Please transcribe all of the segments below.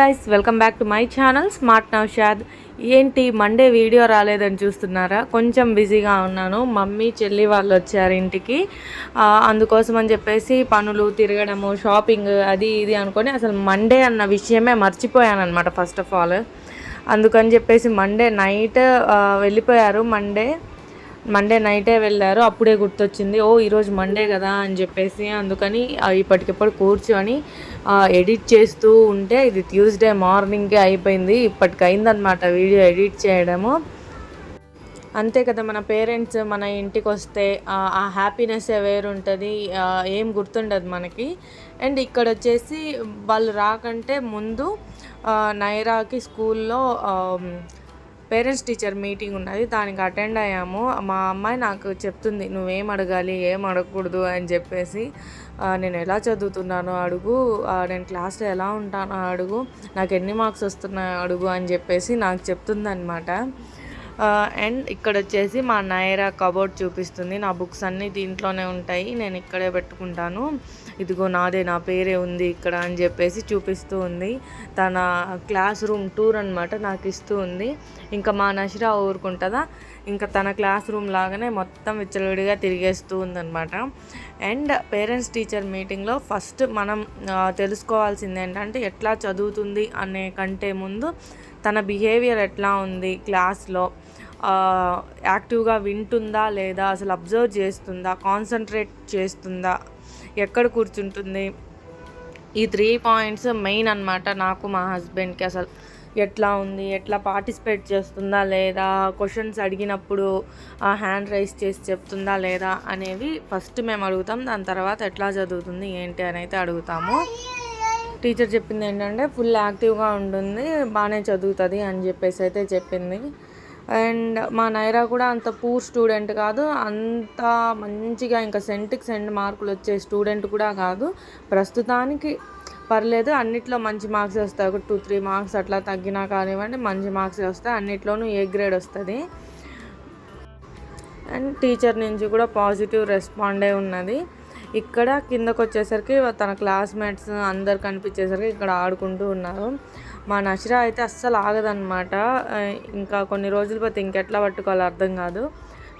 Hi welcome back to my channel smart Naushad ఏంటి Monday video రాలేదని చూస్తున్నారా? కొంచెం బిజీగా ఉన్నాను. మమ్మీ చెల్లి వాళ్ళు వచ్చారు ఇంటికి. అందుకోసం అని చెప్పేసి పనులు తిరగడము షాపింగ్ అది ఇది అనుకొని అసలు మండే అన్న విషయమే మర్చిపోయాను అనమాట ఫస్ట్ ఆఫ్ ఆల్ అందుకని చెప్పేసి మండే నైట్ వెళ్ళిపోయారు. మండే మండే నైటే వెళ్ళారు అప్పుడే గుర్తొచ్చింది ఓ ఈరోజు మండే కదా అని చెప్పేసి అందుకని ఇప్పటికిప్పుడు కూర్చొని ఎడిట్ చేస్తూ ఉంటే ఇది ట్యూస్డే మార్నింగే అయిపోయింది ఇప్పటికైందనమాట వీడియో ఎడిట్ చేయడము. అంతే కదా మన పేరెంట్స్ మన ఇంటికి వస్తే ఆ, హ్యాపీనెస్ వేరుంటుంది ఏం గుర్తుండదు మనకి. అండ్ ఇక్కడ వచ్చేసి వాళ్ళు రాకంటే ముందు నైరాకి స్కూల్లో పేరెంట్స్ టీచర్ మీటింగ్ ఉన్నది దానికి అటెండ్ అయ్యాము. మా అమ్మాయి నాకు చెప్తుంది నువ్వేం అడగాలి ఏం అడగకూడదు అని చెప్పేసి నేను ఎలా చదువుతున్నానో అడుగు నేను క్లాస్లో ఎలా ఉంటానో అడుగు నాకు ఎన్ని మార్క్స్ వస్తున్నాయో అడుగు అని చెప్పేసి నాకు చెప్తుందనమాట అండ్ ఇక్కడ వచ్చేసి మా నైరా కబోర్డ్ చూపిస్తుంది. నా బుక్స్ అన్నీ దీంట్లోనే ఉంటాయి. నేను ఇక్కడే పెట్టుకుంటాను. ఇదిగో నాదే నా పేరే ఉంది ఇక్కడ అని చెప్పేసి చూపిస్తూ ఉంది. తన క్లాస్ రూమ్ టూర్ అనమాట నాకు ఇస్తూ ఉంది. ఇంకా మా నషిరా ఊరుకుంటుందా? ఇంకా తన క్లాస్ రూమ్ లాగానే మొత్తం విచ్చలవిడిగా తిరిగేస్తూ ఉందన్నమాట. అండ్ పేరెంట్స్ టీచర్ మీటింగ్లో ఫస్ట్ మనం తెలుసుకోవాల్సింది ఏంటంటే ఎట్లా చదువుతుంది అనే కంటే ముందు తన బిహేవియర్ ఎట్లా ఉంది క్లాస్లో? యాక్టివ్గా వింటుందా లేదా అసలు అబ్జర్వ్ చేస్తుందా కాన్సన్ట్రేట్ చేస్తుందా ఎక్కడ కూర్చుంటుంది? ఈ త్రీ పాయింట్స్ మెయిన్ అన్నమాట నాకు మా హస్బెండ్కి అసలు. ఎట్లా ఉంది ఎట్లా పార్టిసిపేట్ చేస్తుందా లేదా క్వశ్చన్స్ అడిగినప్పుడు ఆ హ్యాండ్ రైస్ చేసి చెప్తుందా లేదా అనేవి ఫస్ట్ మేము అడుగుతాం దాని తర్వాత ఎట్లా చదువుతుంది ఏంటి అని అయితే అడుగుతాము. టీచర్ చెప్పింది ఏంటంటే ఫుల్ యాక్టివ్గా ఉంటుంది బాగానే చదువుతుంది అని చెప్పేసి అయితే చెప్పింది. అండ్ మా నైరా కూడా అంత పూర్ స్టూడెంట్ కాదు అంత మంచిగా ఇంకా సెంట్కి సెంట్ మార్కులు వచ్చే స్టూడెంట్ కూడా కాదు. ప్రస్తుతానికి పర్లేదు అన్నిట్లో మంచి మార్క్స్ వస్తాయి. ఒక టూ త్రీ మార్క్స్ అట్లా తగ్గినా కానివ్వండి మంచి మార్క్స్ వస్తాయి. అన్నిట్లోనూ ఏ గ్రేడ్ వస్తుంది. అండ్ టీచర్ నుంచి కూడా పాజిటివ్ రెస్పాండే ఉన్నది. ఇక్కడ కిందకు వచ్చేసరికి తన క్లాస్మేట్స్ అందరు కనిపించేసరికి ఇక్కడ ఆడుకుంటూ ఉన్నారు. మా నషిరా అయితే అస్సలు ఆగదనమాట ఇంకా కొన్ని రోజులు పోతే ఇంకెట్లా పట్టుకోవాలో అర్థం కాదు.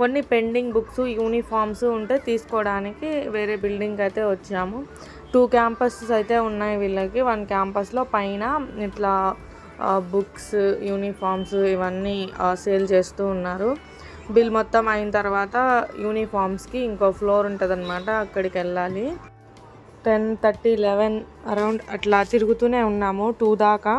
కొన్ని పెండింగ్ బుక్స్ యూనిఫామ్స్ ఉంటే తీసుకోవడానికి వేరే బిల్డింగ్కి అయితే వచ్చాము. టూ క్యాంపసెస్ అయితే ఉన్నాయి వీళ్ళకి. వన్ క్యాంపస్లో పైన ఇట్లా బుక్స్ యూనిఫామ్స్ ఇవన్నీ సేల్ చేస్తూ ఉన్నారు. బిల్ మొత్తం అయిన తర్వాత యూనిఫామ్స్కి ఇంకో ఫ్లోర్ ఉంటుందన్నమాట. అక్కడికి వెళ్ళాలి. టెన్ థర్టీ లెవెన్ అరౌండ్ అట్లా తిరుగుతూనే ఉన్నాము టూ దాకా.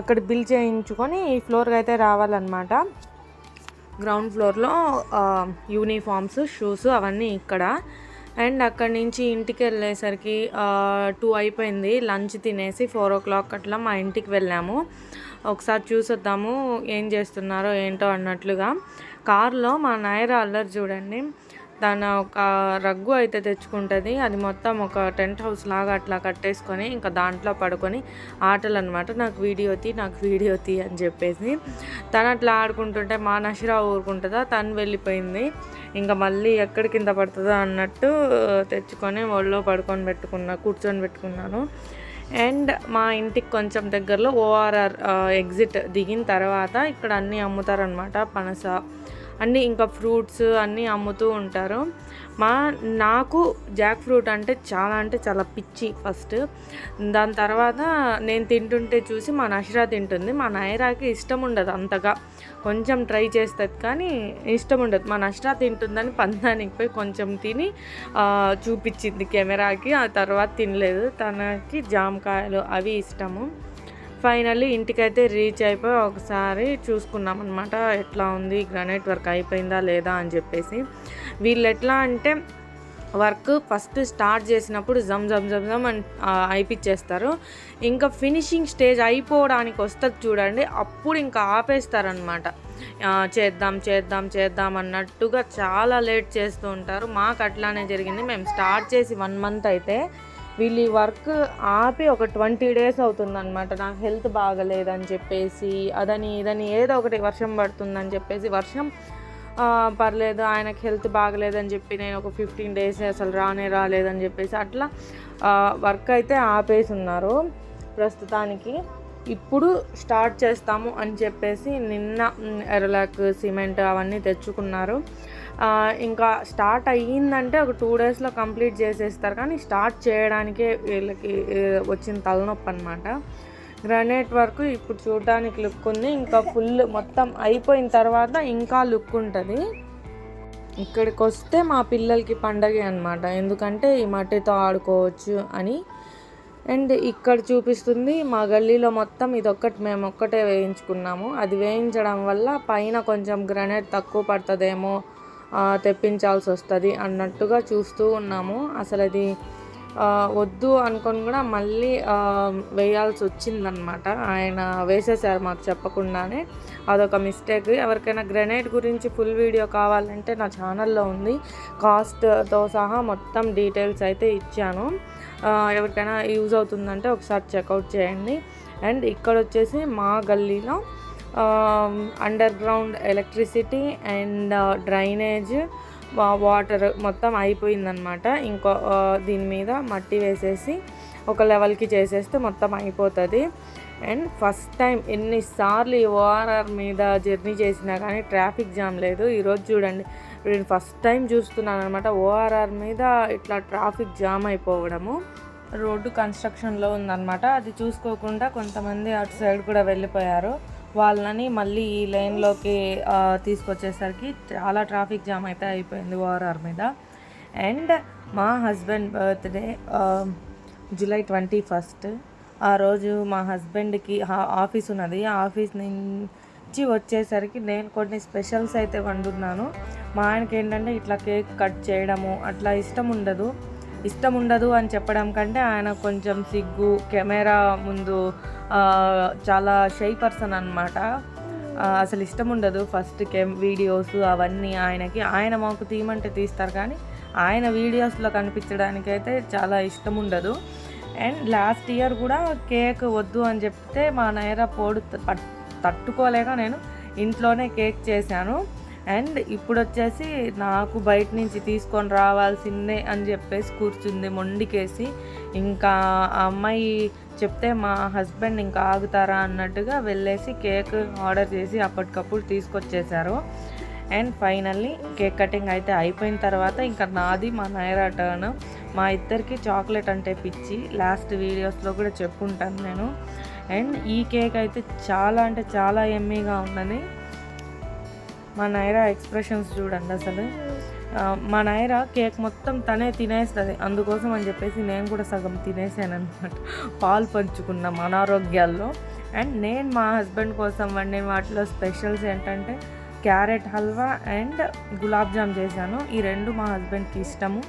అక్కడ బిల్ చేయించుకొని ఈ ఫ్లోర్కి అయితే రావాలన్నమాట. గ్రౌండ్ ఫ్లోర్లో యూనిఫామ్స్ షూస్ అవన్నీ ఇక్కడ. అండ్ అక్కడి నుంచి ఇంటికి వెళ్ళేసరికి టూ అయిపోయింది. లంచ్ తినేసి ఫోర్ ఓ క్లాక్ అట్లా మా ఇంటికి వెళ్ళాము. ఒకసారి చూసొద్దాము ఏం చేస్తున్నారో ఏంటో అన్నట్లుగా. కార్లో మా నాయర అల్లరి చూడండి. తన ఒక రగ్గు అయితే తెచ్చుకుంటుంది. అది మొత్తం ఒక టెంట్ హౌస్ లాగా అట్లా కట్టేసుకొని ఇంకా దాంట్లో పడుకొని ఆటలు అనమాట నాకు వీడియో తీ నాకు వీడియో తీ అని చెప్పేసి. తను అట్లా ఆడుకుంటుంటే మా నషిరా ఊరుకుంటుందా? తను వెళ్ళిపోయింది. ఇంకా మళ్ళీ ఎక్కడి కింద పడుతుందో అన్నట్టు తెచ్చుకొని ఒళ్ళో పడుకొని పెట్టుకున్నా కూర్చొని పెట్టుకున్నాను. అండ్ మా ఇంటికి కొంచెం దగ్గరలో ఓఆర్ఆర్ ఎగ్జిట్ దిగిన తర్వాత ఇక్కడ అన్నీ అమ్ముతారనమాట పనస అన్నీ ఇంకా ఫ్రూట్స్ అన్నీ అమ్ముతూ ఉంటారు. మా నాకు జాక్ ఫ్రూట్ అంటే చాలా అంటే చాలా పిచ్చి ఫస్ట్. దాని తర్వాత నేను తింటుంటే చూసి మా నషిరా తింటుంది. మా నైరాకి ఇష్టం ఉండదు అంతగా. కొంచెం ట్రై చేస్తుంది కానీ ఇష్టం ఉండదు. మా నష్టా తింటుందని పందానికి పోయి కొంచెం తిని చూపించింది కెమెరాకి. ఆ తర్వాత తినలేదు. తనకి జామకాయలు అవి ఇష్టము. ఫైనల్లీ ఇంటికైతే రీచ్ అయిపోయి ఒకసారి చూసుకున్నాం అనమాట ఎట్లా ఉంది? గ్రానైట్ వర్క్ అయిపోయిందా లేదా అని చెప్పేసి. వీళ్ళు ఎట్లా అంటే వర్క్ ఫస్ట్ స్టార్ట్ చేసినప్పుడు జమ్ జమ్ జమ్ జమ్ అని అయిపించేస్తారు అయిపిచ్చేస్తారు. ఇంకా ఫినిషింగ్ స్టేజ్ అయిపోవడానికి వస్తుంది చూడండి. అప్పుడు ఇంకా ఆపేస్తారనమాట చేద్దాం చేద్దాం చేద్దాం అన్నట్టుగా చాలా లేట్ చేస్తూ ఉంటారు. మాకు అట్లానే జరిగింది. మేము స్టార్ట్ చేసి వన్ మంత్ అయితే వీళ్ళు ఈ వర్క్ ఆపి ఒక ట్వంటీ డేస్ అవుతుందన్నమాట. నాకు హెల్త్ బాగలేదని చెప్పేసి అదని ఇదని ఏదో ఒకటి వర్షం పడుతుందని చెప్పేసి వర్షం పర్లేదు ఆయనకి హెల్త్ బాగలేదని చెప్పి నేను ఒక ఫిఫ్టీన్ డేస్ అసలు రానే రాలేదని చెప్పేసి అట్లా వర్క్ అయితే ఆపేసి ఉన్నారు ప్రస్తుతానికి. ఇప్పుడు స్టార్ట్ చేస్తాము అని చెప్పేసి నిన్న ఎరలాక్ సిమెంట్ అవన్నీ తెచ్చుకున్నారు. ఇంకా స్టార్ట్ అయ్యిందంటే ఒక టూ డేస్లో కంప్లీట్ చేసేస్తారు. కానీ స్టార్ట్ చేయడానికే వీళ్ళకి వచ్చిన తలనొప్పి అనమాట గ్రనేట్ వర్క్ ఇప్పుడు చూడడానికి లుక్ ఉంది. ఇంకా ఫుల్ మొత్తం అయిపోయిన తర్వాత ఇంకా లుక్ ఉంటుంది. ఇక్కడికి వస్తే మా పిల్లలకి పండగే అనమాట ఎందుకంటే ఈ మట్టితో ఆడుకోవచ్చు అని. అండ్ ఇక్కడ చూపిస్తుంది మా గల్లీలో మొత్తం ఇదొక్కటి మేము ఒక్కటే వేయించుకున్నాము. అది వేయించడం వల్ల పైన కొంచెం గ్రనైట్ తక్కువ పడుతుందేమో తెప్పించాల్సి వస్తుంది అన్నట్టుగా చూస్తూ ఉన్నాము. అసలు అది వద్దు అనుకొని కూడా మళ్ళీ వేయాల్సి వచ్చిందనమాట ఆయన వేసేసారు మాకు చెప్పకుండానే. అదొక మిస్టేక్. ఎవరికైనా గ్రెనేడ్ గురించి ఫుల్ వీడియో కావాలంటే నా ఛానల్లో ఉంది. కాస్ట్తో సహా మొత్తం డీటెయిల్స్ అయితే ఇచ్చాను. ఎవరికైనా యూజ్ అవుతుందంటే ఒకసారి చెక్అవుట్ చేయండి. అండ్ ఇక్కడ వచ్చేసి మా గల్లీలో under ground electricity and drainage water మొత్తం అయిపోయిందనమాట ఇంకో uh, దీని మీద మట్టి వేసేసి ఒక లెవెల్కి చేసేస్తే మొత్తం అయిపోతుంది. అండ్ ఫస్ట్ టైం ఎన్నిసార్లు ఈ ఓఆర్ఆర్ మీద జర్నీ చేసినా కానీ ట్రాఫిక్ జామ్ లేదు. ఈరోజు చూడండి నేను ఫస్ట్ టైం చూస్తున్నాను అనమాట ఓఆర్ఆర్ మీద ఇట్లా ట్రాఫిక్ జామ్ అయిపోవడము. రోడ్డు కన్స్ట్రక్షన్లో ఉందన్నమాట. అది చూసుకోకుండా కొంతమంది అటు సైడ్ కూడా వెళ్ళిపోయారు. వాళ్ళని మళ్ళీ ఈ లైన్లోకి తీసుకొచ్చేసరికి చాలా ట్రాఫిక్ జామ్ అయితే అయిపోయింది ఓఆర్ఆర్ మీద. అండ్ మా husband birthday July twenty first. ఆ రోజు మా హస్బెండ్కి ఆఫీస్ ఉన్నది. ఆ ఆఫీస్ నుంచి వచ్చేసరికి నేను కొన్ని స్పెషల్స్ అయితే వండున్నాను. మా ఆయనకి ఏంటంటే ఇట్లా కేక్ కట్ చేయడము అట్లా ఇష్టం ఉండదు. ఇష్టం ఉండదు అని చెప్పడం కంటే ఆయన కొంచెం సిగ్గు కెమెరా ముందు చాలా షై పర్సన్ అనమాట అసలు ఇష్టం ఉండదు ఫస్ట్ కెమ్ వీడియోస్ అవన్నీ ఆయనకి. ఆయన మాకు తీయమంటే తీస్తారు కానీ ఆయన వీడియోస్లో కనిపించడానికి అయితే చాలా ఇష్టం ఉండదు అండ్ లాస్ట్ ఇయర్ కూడా కేక్ వద్దు అని చెప్తే మా నైరా పోడు తట్టుకోలేక నేను ఇంట్లోనే కేక్ చేశాను. అండ్ ఇప్పుడు వచ్చేసి నాకు బయట నుంచి తీసుకొని రావాల్సిందే అని చెప్పేసి కూర్చుంది మొండికేసి. ఇంకా ఆ అమ్మాయి చెప్తే మా హస్బెండ్ ఇంకా ఆగుతారా అన్నట్టుగా వెళ్ళేసి కేక్ ఆర్డర్ చేసి అప్పటికప్పుడు తీసుకొచ్చేసారు అండ్ ఫైనల్లీ కేక్ కటింగ్ అయితే అయిపోయిన తర్వాత ఇంకా నాది మా నైరా టర్న్. మా ఇద్దరికి చాక్లెట్ అంటే పిచ్చి. లాస్ట్ వీడియోస్లో కూడా చెప్పుకుంటాను నేను. అండ్ ఈ కేక్ అయితే చాలా అంటే చాలా ఎమ్మీగా ఉన్నది. మా నైరా ఎక్స్ప్రెషన్స్ చూడండి అసలు. మా నైరా కేక్ మొత్తం తనే తినేస్తుంది. అందుకోసం అని చెప్పేసి నేను కూడా సగం తినేసాను అనమాట పాలు పంచుకున్నాం అనారోగ్యాల్లో. అండ్ నేను మా హస్బెండ్ కోసం వండిన వాటిలో స్పెషల్స్ ఏంటంటే carrot halwa and gulab jam చేశాను. ఈ రెండు మా హస్బెండ్కి ఇష్టము.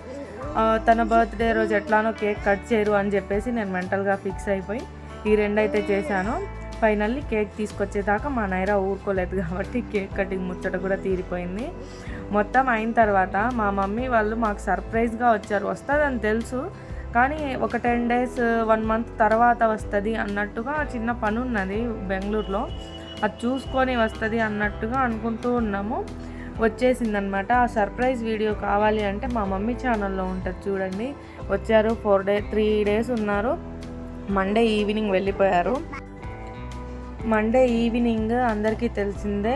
తన బర్త్డే రోజు ఎట్లానో కేక్ కట్ చేయరు అని చెప్పేసి నేను మెంటల్గా ఫిక్స్ అయిపోయి ఈ రెండైతే చేశాను. ఫైనల్లీ కేక్ తీసుకొచ్చేదాకా మా నైరా ఊరుకోలేదు కాబట్టి కేక్ కటింగ్ ముచ్చట కూడా తీరిపోయింది. మొత్తం అయిన తర్వాత మా మమ్మీ వాళ్ళు మాకు సర్ప్రైజ్గా వచ్చారు. వస్తుందని తెలుసు కానీ ఒక టెన్ డేస్ వన్ మంత్ తర్వాత వస్తుంది అన్నట్టుగా చిన్న పని ఉన్నది బెంగళూరులో. అది చూసుకొని వస్తుంది అన్నట్టుగా అనుకుంటూ ఉన్నాము. వచ్చేసిందనమాట ఆ సర్ప్రైజ్ వీడియో కావాలి అంటే మా మమ్మీ ఛానల్లో ఉంటుంది చూడండి. వచ్చారు ఫోర్ డే త్రీ డేస్ ఉన్నారు. మండే ఈవినింగ్ వెళ్ళిపోయారు. మండే ఈవినింగ్ అందరికీ తెలిసిందే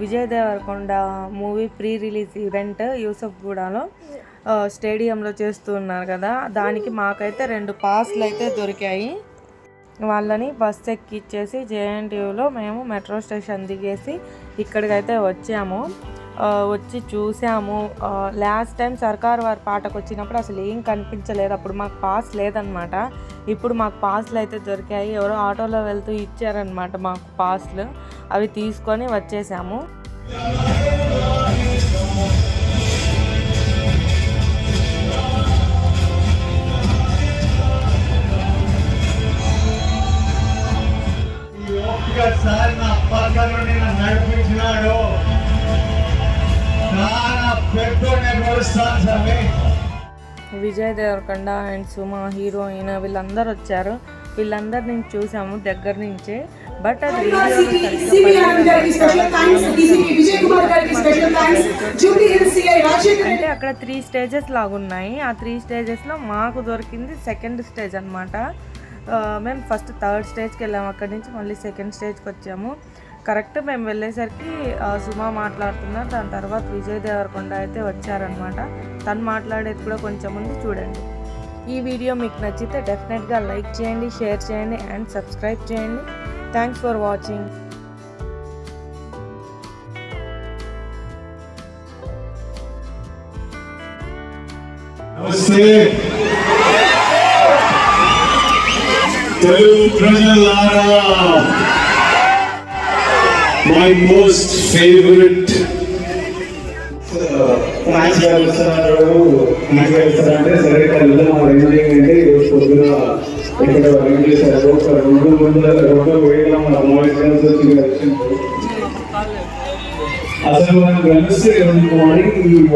Vijay Deverakonda movie pre release event యూసఫ్గూడలో గూడాలో స్టేడియంలో చేస్తూ ఉన్నారు కదా. దానికి మాకైతే రెండు పాస్లు అయితే దొరికాయి. వాళ్ళని బస్ ఎక్కిచ్చేసి జేఎన్టీయూలో మేము మెట్రో స్టేషన్ దిగేసి ఇక్కడికైతే వచ్చాము. వచ్చి చూసాము. లాస్ట్ టైం సర్కార్ వారి పాటకు వచ్చినప్పుడు అసలు ఏం కనిపించలేదు. అప్పుడు మాకు పాస్ లేదనమాట ఇప్పుడు మాకు పాస్లు అయితే దొరికాయి. ఎవరో ఆటోలో వెళ్తూ ఇచ్చారనమాట మాకు పాస్లు అవి తీసుకొని వచ్చేసాము. ఒక్కసారి విజయ్ దేవరకొండ అండ్ సుమ హీరోయిన్ వీళ్ళందరూ వచ్చారు. వీళ్ళందరిని చూసాము దగ్గర నుంచే. బట్ అది అంటే అక్కడ త్రీ స్టేజెస్ లాగా ఉన్నాయి. ఆ త్రీ స్టేజెస్లో మాకు దొరికింది సెకండ్ స్టేజ్ అనమాట మేము ఫస్ట్ థర్డ్ స్టేజ్కి వెళ్ళాము. అక్కడి నుంచి మళ్ళీ సెకండ్ స్టేజ్కి వచ్చాము. కరెక్ట్ మేము వెళ్ళేసరికి ఆ, సుమా మాట్లాడుతున్నారు. దాని తర్వాత విజయ్ దేవరకొండ అయితే వచ్చారనమాట తను మాట్లాడేది కూడా కొంచెం ఉంది చూడండి. ఈ వీడియో మీకు నచ్చితే డెఫినెట్గా లైక్ చేయండి షేర్ చేయండి అండ్ సబ్స్క్రైబ్ చేయండి. థ్యాంక్స్ ఫర్ వాచింగ్ తెలుగు ప్రజలారా. మై మోస్ట్ ఫేవరెట్ మ్యాచ్ గెలుస్తున్నారు మ్యాచ్ గెలుస్తారంటే సరే కళ్ళు మా ఎంజాయింగ్ ఈరోజు పొద్దున ఇక్కడ వర్క్ చేశారు ఒక రెండు రెండు వచ్చి అసలు మనం కలిస్తే మార్నింగ్